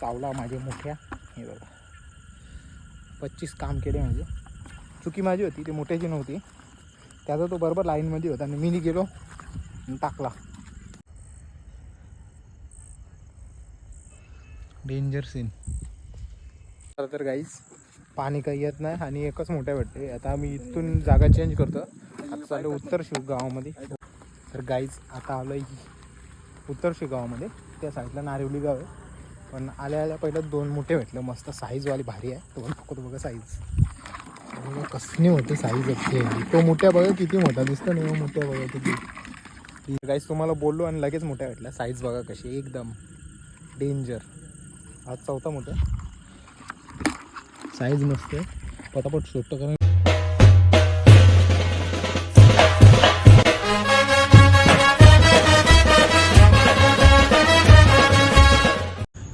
चावला माझ्या मोठ्या. हे बघा. पच्चीस काम केले म्हणजे चुकी माझी होती ती मोठ्याची नव्हती. त्याचा तो बरोबर लाईनमध्ये होता. आणि मी गेलो टाकला. डेंजर सीन खरं तर गाईज पाणी काही येत नाही आणि एकच मोठ्या भेटते. आता आम्ही इथून जागा चेंज करतो. आता चालू उत्तर शिव गावामध्ये. तर गाईज आता आलो उत्तर शिव गावामध्ये. त्या साईडला नारिवली गाव आहे. पण आल्या आल्या पहिलं दोन मोठे भेटले. मस्त साईजवाली भारी आहे. तो पण बघा साईज कसली मोठी साईज असते तो. मोठ्या बघा किती मोठा दिसतो ना मोठ्या बघा किती. गाईज तुम्हाला बोललो आणि लगेच मोठ्या भेटल्या. साईज बघा कशी एकदम डेंजर आज चौथा मोठा. साईज मस्त पटापट शोधतो कारण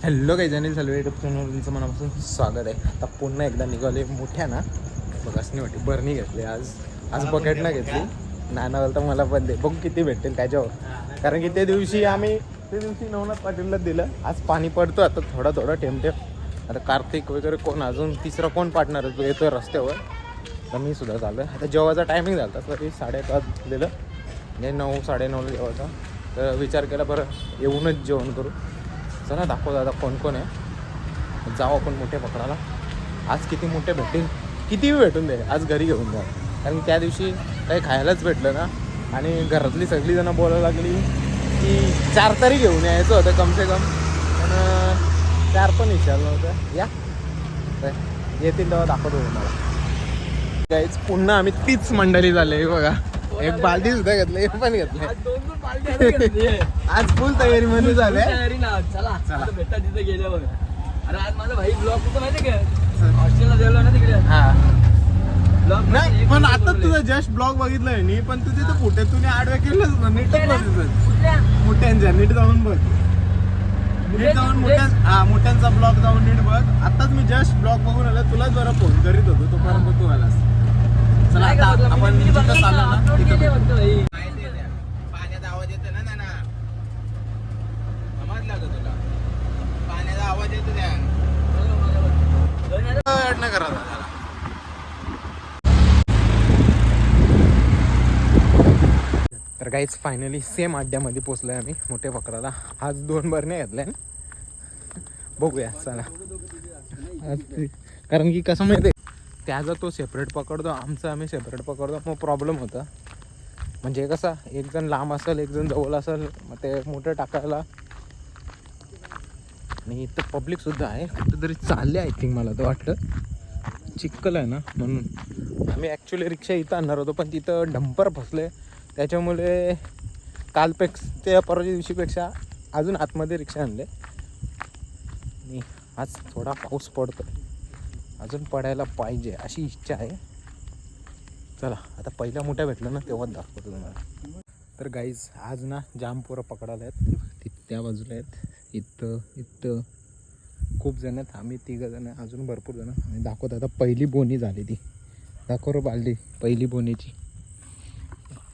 हॅलो काही जणी चालू युट्यूब चॅनल तुमचं मनापासून स्वागत आहे. आता पुन्हा एकदा निघाले मोठ्या ना? बघ असं वाटते. बरणी घेतली आज. आज बकेट ना घेतली. नानावर तर मला पण दे. बघू किती भेटेल त्याच्यावर कारण की त्या दिवशी आम्ही त्या दिवशी नवनाथ पाटीलला दिलं. आज पाणी पडतो. आता थोडा थोडा टेम टेम आता कार्तिक वगैरे कोण? अजून तिसरा कोण पार्टनर येतो रस्त्यावर. तर मी सुद्धा आहे आता जेव्हाचा टायमिंग झाला. तरी साडेपाच दिलं म्हणजे नऊ साडेनऊला जेवायचा. तर विचार केला बरं येऊनच जेवण करू. चला दाखव दादा कोण कोण आहे. जाऊ आपण मोठे पकडायला आज किती मोठे भेटेल किती भेटून दे आज घरी घेऊन जा. कारण त्या दिवशी काही खायलाच भेटलं ना. आणि घरातली सगळी जणं बोलायला लागली की चार तरी घेऊन यायचं होतं कम से कम. पण चार पण विचारलं होतं. या. येतील तेव्हा दाखवतो तुम्हाला. गाईच पुन्हा आम्ही तीच मंडळी झाले बघा. एक बालदी सुद्धा घेतलं हे पण घेतलंय आज फुल तयारी मध्ये झाले. तयारी ना. चला चला. भेटा तिथे गेल्यावर. अरे आज माझा भाई ब्लॉग कुठं माहिती का? हॉस्टेलला गेलो ना तिकडे. हा. ब्लॉग नाही पण आता तुझं जस्ट ब्लॉग बघितलंय. मी पण तुझे तर फुटे तुम्ही आडव्या केलंच ना बघितलं मोठ्यांच्या नीट जाऊन बघ. नीट जाऊन मोठ्या हा मोठ्यांचा ब्लॉग जाऊन नीट बघ. आताच मी जस्ट ब्लॉग बघून आलो तुलाच जरा फोन करीत होतो तोपर्यंत तू आलास. चला आता आपण जिथं चाललो ना तिथं भेटू. पाण्याचा आवाज येतो ना नाना समजला का तुला पाण्याचा आवाज येतो त्या नाही करा तर काहीच फायनली सेम अड्ड्यामध्ये पोचलोय आम्ही मोठे पकडाला आज दोन बरणे घेतल्या बघूया चला. कारण की कसं माहिती त्याचा तो सेपरेट पकडतो आमचा आम्ही सेपरेट पकडतो मग प्रॉब्लेम होता. म्हणजे कसा एक जण लांब असेल एक जण जवळ असेल मग ते मोठं टाकायला. आणि इथं पब्लिक सुद्धा आहे कुठेतरी चालले आय थिंक मला तर वाटतं. चिक्कल आहे ना म्हणून. आम्ही ॲक्च्युली रिक्षा इथं आणणार होतो पण तिथं डंपर फसले. त्याच्यामुळे कालपेक्ष त्या परवाच्या दिवशीपेक्षा अजून आतमध्ये रिक्षा आणले. आणि आज थोडा पाऊस पडतो अजून पडायला पाहिजे अशी इच्छा आहे. चला आता पहिल्या मोठ्या भेटलं ना तेव्हाच दाखवतो तुम्हाला. तर गाईज आज ना जाम पोरं पकडायला आहेत. ति- त्या बाजूला आहेत. इथं इथं खूप जण आहेत. आम्ही तिघं जण अजून भरपूर जण. आम्ही दाखवत आता पहिली बोनी झाली ती. दाखव बालदी पहिली बोनीची.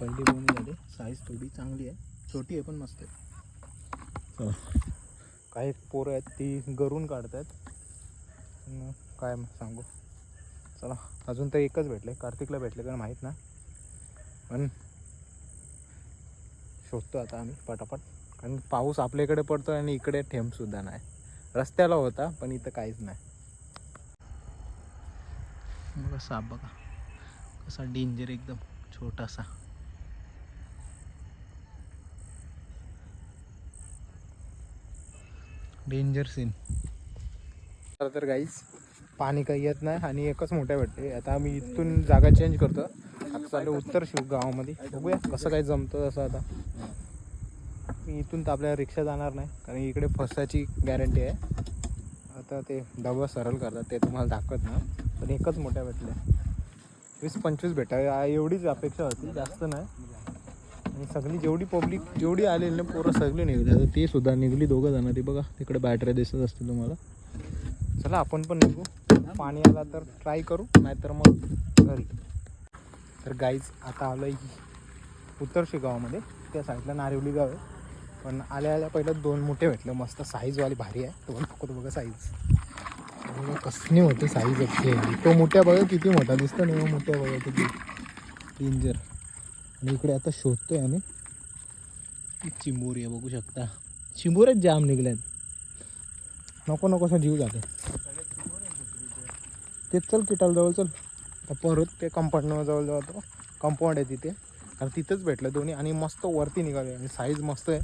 पहिली बोनी झाली. साईज थोडी चांगली आहे. छोटी आहे पण मस्त आहे. काही पोरं आहेत ती गरून काढतात पण काय मग सांगू? चला. अजून तर एकच भेटले. कार्तिकला भेटले कारण माहीत ना. पण शोधतो आता आम्ही पटापट. कारण पाऊस आपल्याकडे पडतो आणि इकडे थेंबसुद्धा नाही. रस्त्याला होता पण इथं काहीच नाही. बघा साप बघा. कसा डेंजर एकदम छोटासा. डेंजर सीन खरं तर गाईज पाणी काही येत नाही आणि एकच मोठ्या भेटते. आता आम्ही इथून जागा चेंज करतो. आता चालू उत्तर शिव गावामध्ये. बघूया कसं काय जमतं असं आता. मी इथून तर आपल्याला रिक्षा जाणार नाही कारण इकडे फसायची गॅरंटी आहे. आता ते डबा सरळ करतात ते तुम्हाला दाखवत ना पण एकच मोठ्या भेटल्या. वीस पंचवीस भेटा एवढीच अपेक्षा होती जास्त नाही. सगळी जेवढी पब्लिक जेवढी आलेली ना पोरं सगळी निघली. आता ते सुद्धा निघली दोघं जण. ती बघा तिकडे बॅटऱ्या दिसत असतील तुम्हाला. चला आपण पण निघू. पाणी आला तर ट्राय करू नाहीतर मग घरी. तर गाईज आता आलं आहे उत्तर गावामध्ये. त्या साईडला नारिवली गाव आहे. पण आल्या आल्या पहिलं दोन मोठे भेटले. मस्त साईजवाली भारी आहे. तो दाखवतो बघा साईज बघा कसली होते साईज तो. मोठ्या बघा किती मोठा दिसतो ना मोठ्या बघा किती. डेंजर आणि इकडे आता शोधतोय आणि चिंबोर आहे बघू शकता. चिंबोरच जाम निघल्यात. नको नको असा जीव जाते तेच चल किटाल जवळ चल. तर परत ते कंपाऊंड जवळ जवळ तो कंपाऊंड आहे तिथे. कारण तिथंच भेटलं दोन्ही. आणि मस्त वरती निघाले आणि साईज मस्त आहे.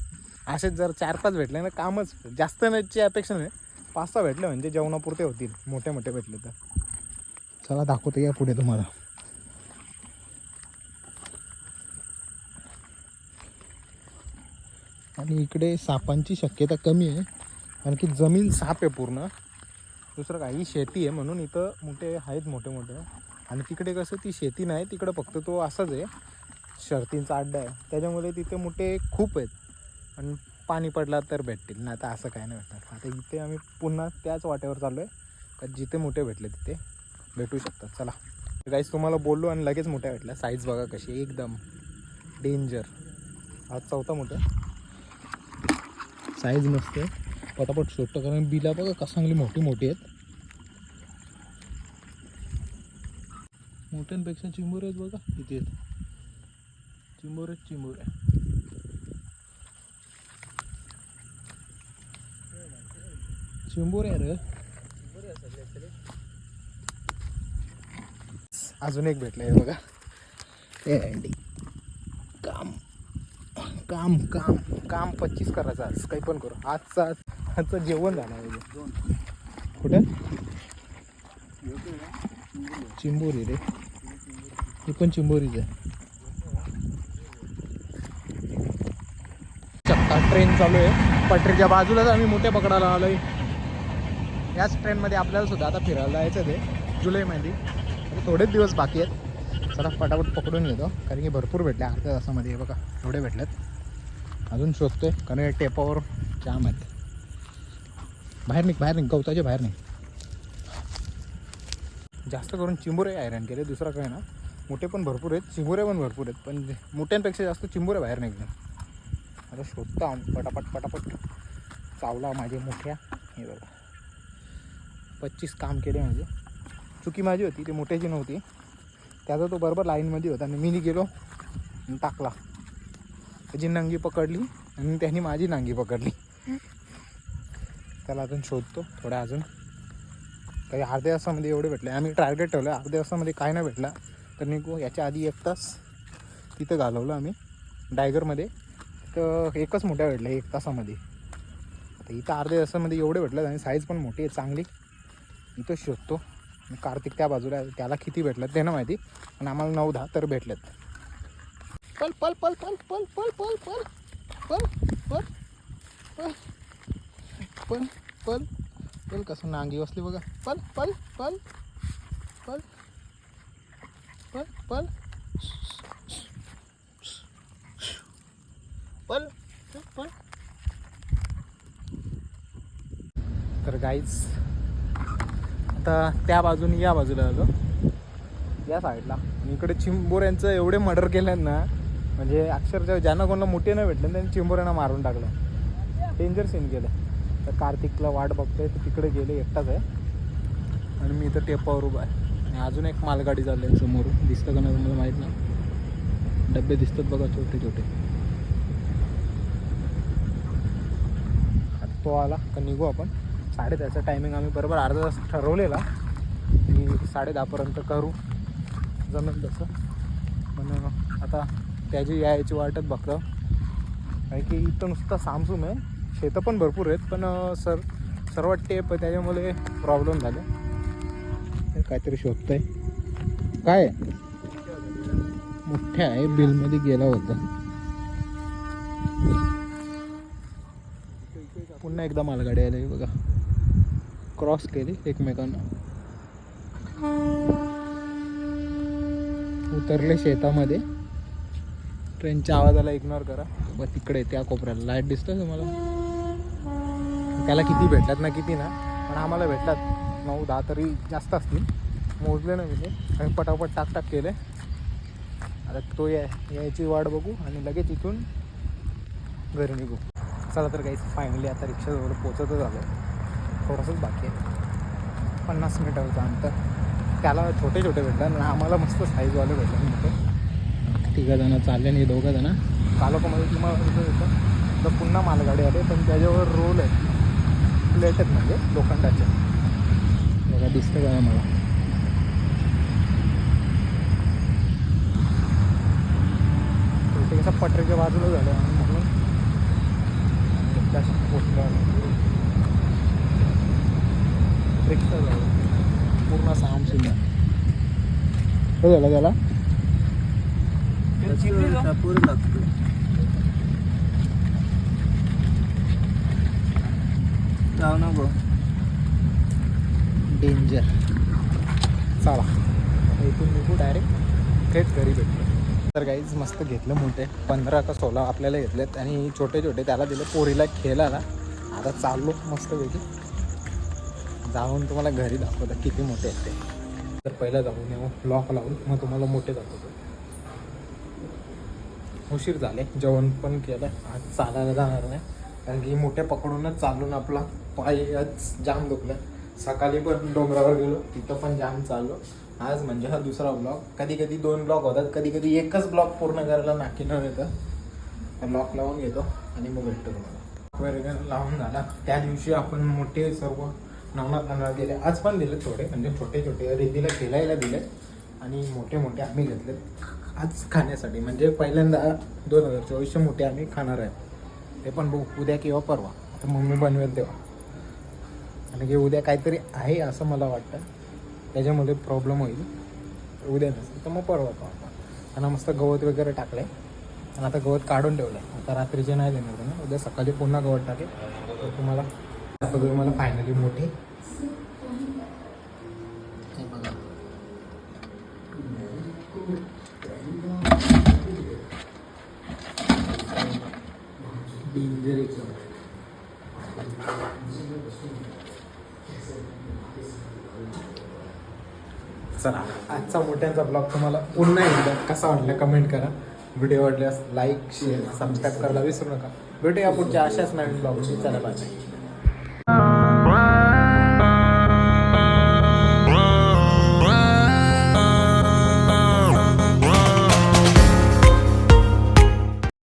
असेच जर चार पाच भेटले ना कामच. जास्त नाहीची अपेक्षा नाही. पाच सहा भेटले म्हणजे जेवणापुरते होतील. मोठे मोठे भेटले तर. चला दाखवतो या पुढे तुम्हाला. आणि इकडे सापांची शक्यता कमी आहे. कारण की जमीन साप आहे पूर्ण. दुसरं काही शेती आहे म्हणून इथं मोठे आहेत मोठे मोठे. आणि तिकडे कसं ती शेती नाही तिकडं फक्त तो असाच आहे. शर्तींचा अड्डा आहे. त्याच्यामुळे तिथे मोठे खूप आहेत. आणि पाणी पडला तर भेटतील. नाही तर असं काय नाही भेटणार. आता इथे आम्ही पुन्हा त्याच वाट्यावर चाललो आहे. का जिथे मोठे भेटले तिथे भेटू शकतात. चला. गाईज तुम्हाला बोललो आणि लगेच मोठ्या भेटल्या. साईज बघा कशी आहे, एकदम डेंजर आज चौथा मोठा साईज नसते पटापट शोधतो कारण बिला बघा का चांगली मोठी मोठी आहेत. मोठ्यांपेक्षा चिंबोरे आहेत बघा. किती आहेत? चिंबोरे चिंबोरे चिंबोरे आहे रे. अजून एक भेटलं आहे बघा काम काम. काम पच्चीस करायचं आज. काही पण करू. आजचा आजचं जेवण झालं पाहिजे कुठं? चिंबोरी रे. ही पण चिंबोरीच आहे. चक्का ट्रेन चालू आहे. पटरीच्या बाजूलाच आम्ही मोठे पकडायला आलोय. याच ट्रेनमध्ये आपल्याला सुद्धा आता फिरायला जायचं ते जुलैमध्ये थोडेच दिवस बाकी आहेत. चला पटापट पकडून येतो कारण की भरपूर भेटले. अर्ध्या तासामध्ये बघा. एवढे भेटलेत. अजून शोधतोय. कारण या टेपावर जाम आहेत. बाहेर निघ बाहेर निघ. गवताच्या बाहेर निघ. जास्त करून चिंबुरे आयरन केले. दुसरा काय ना मोठे पण भरपूर आहेत. चिंबुरे पण भरपूर आहेत. पण मोठ्यांपेक्षा जास्त चिंबुरे बाहेर निघले आता शोधतो पटापट पटापट. चावला माझे मोठ्या. हे बघा. पच्चीस काम केले माझे. चुकी माझी होती. ती मोठ्याची नव्हती. त्याचा तो बरोबर लाईनमध्ये होता. आणि मी गेलो टाकला. त्याची नंगी पकडली आणि त्यांनी माझी नांगी पकडली. त्याला अजून शोधतो थोडा अजून. काही अर्ध्या तासामध्ये एवढे भेटले. आम्ही टार्गेट ठेवलं. अर्ध्या तासामध्ये काय नाही भेटला. तर निघू. याच्या आधी एक तास तिथं घालवलं आम्ही. डायगरमध्ये तर एकच मोठ्या भेटल्या एक तासामध्ये. आता इथं अर्ध्या तासामध्ये एवढे भेटलं आणि साईज पण मोठी आहे चांगली. इथं शोधतो. कार्तिक त्या बाजूला त्याला किती भेटलं ते ना माहिती. पण आम्हाला नऊ दहा तर भेटलेत. पल पल पल पल पल पल पल पल पल पल पल पल पल पल कसं नांगी बसली बघा पल पल पल पल पल पल पल पल तर गाईच आता त्या बाजूने या बाजूला आलो या साईडला आणि इकडे चिंबोऱ्यांचं एवढे मर्डर केलं ना म्हणजे अक्षरशः ज्यांना कोणाला मोठे नाही भेटले त्यांनी चिंबोऱ्यांना मारून टाकलं. डेंजर सीन केलं. तर कार्तिकला वाट बघतोय तर तिकडे गेले एकटाच आहे. आणि मी इथं टेपावर उभा आहे. आणि अजून एक मालगाडी चालली आहे समोर दिसतं का नाही तुम्हाला माहीत नाही. डबे दिसतात बघा छोटे छोटे. तो आला का निघू आपण. साडे दहाचा टायमिंग आम्ही बरोबर अर्धा तास ठरवलेला. की साडे दहापर्यंत करू. जमेल तसं. पण आता त्याची यायची वाटत बघतो कारण की इथं नुसतं सामसूम आहे. शेतं पण भरपूर आहेत पण सर सर्व टेप आहे त्याच्यामुळे प्रॉब्लेम झाले. काहीतरी काहीतरी शोधतंय. काय? मोठ्या आहे बिलमध्ये गेला होता. पुन्हा एकदा मालगाडी आली बघा. क्रॉस केली एकमेकांना. उतरले शेतामध्ये. ट्रेनच्या आवाजाला इग्नोर करा. मग तिकडे त्या कोपऱ्याला. लाइट दिसतं तुम्हाला? त्याला किती भेटतात ना किती ना पण आम्हाला भेटलात नऊ दहा तरी जास्त असतील. मोजले ना मी ते. पटापट टाक टाक केले. आता तो या यायची वाट बघू आणि लगेच इथून घरी निघू. चला तर काही फायनली आता रिक्षाजवळ पोचतच आलो थोडंसंच बाकी आहे. पन्नास मीटरचं अंतर. त्याला छोटे छोटे भेटतात आणि आम्हाला मस्त साईजवाले भेटले मोठे तिघं जणं चालले आणि हे दोघं जणं. चालकामध्ये तुम्हाला येतं तर पुन्हा मालगाडी आले पण त्याच्यावर रोल आहे. प्लेट आहेत म्हणजे लोखंडाचे. बघा दिसतं का मला. कसं पटरीच्या बाजूला झालं आणि म्हणून. रिक्षा झालं. पूर्ण साम सुद्धा झालं त्याला? जाऊ ना गो डेंजर चला. इथून निघू डायरेक्ट थेट घरी भेटलो तर काहीच मस्त घेतलं मोठे. पंधरा का सोळा आपल्याला घेतलेत आणि छोटे छोटे त्याला दिले पोरीला खेळायला. आता चाललो मस्तपैकी. जाऊन तुम्हाला घरी दाखवतं किती मोठे आहेत ते. तर पहिला जाऊन येऊ. लॉक लावून. मग तुम्हाला मोठे दाखवतो. उशीर झाले. जेवण पण केलं. आज चालायला जाणार नाही. कारण की मोठे पकडूनच चालून आपला पायच जाम दुखला. सकाळी पण डोंगरावर गेलो. तिथं पण जाम चाललो. आज म्हणजे हा दुसरा ब्लॉग कधी कधी दोन ब्लॉग होतात. कधी कधी एकच ब्लॉग पूर्ण करायला नाकी न येतं लॉक लावून घेतो आणि मग भेटतो तुम्हाला. वगैरे लावून झाला. त्या दिवशी आपण मोठे सर्व नवनाथ नारळ गेले. आज पण दिले थोडे. म्हणजे छोटे छोटे रेदीला खेळायला दिले आणि मोठे मोठे आम्ही घेतले आज खाण्यासाठी. म्हणजे पहिल्यांदा दोन हजार चोवीसशे मोठे आम्ही खाणार आहे. ते पण बघू. उद्या किंवा परवा. आता मम्मी बनवेल तेव्हा. आणि की उद्या काहीतरी आहे असं मला वाटतं. त्याच्यामध्ये प्रॉब्लेम होईल. उद्या नसेल तर मग परवा खाऊ त्यांना आणि मस्त गवत वगैरे टाकलं आहे आणि आता गवत काढून ठेवलं आहे आता रात्रीचे नाही देणार त्यांना. उद्या सकाळी पुन्हा गवत टाकेल. तर तुम्हाला तुम्हाला मला फायनली मोठे. चला आजचा मोठ्यांचा ब्लॉग तुम्हाला पुन्हा एकदा कसा वाटला कमेंट करा. व्हिडिओ वाटल्यास लाईक शेअर सबस्क्राईब करायला विसरू नका. भेटूया पुढच्या अशाच नवीन ब्लॉगची चला बाय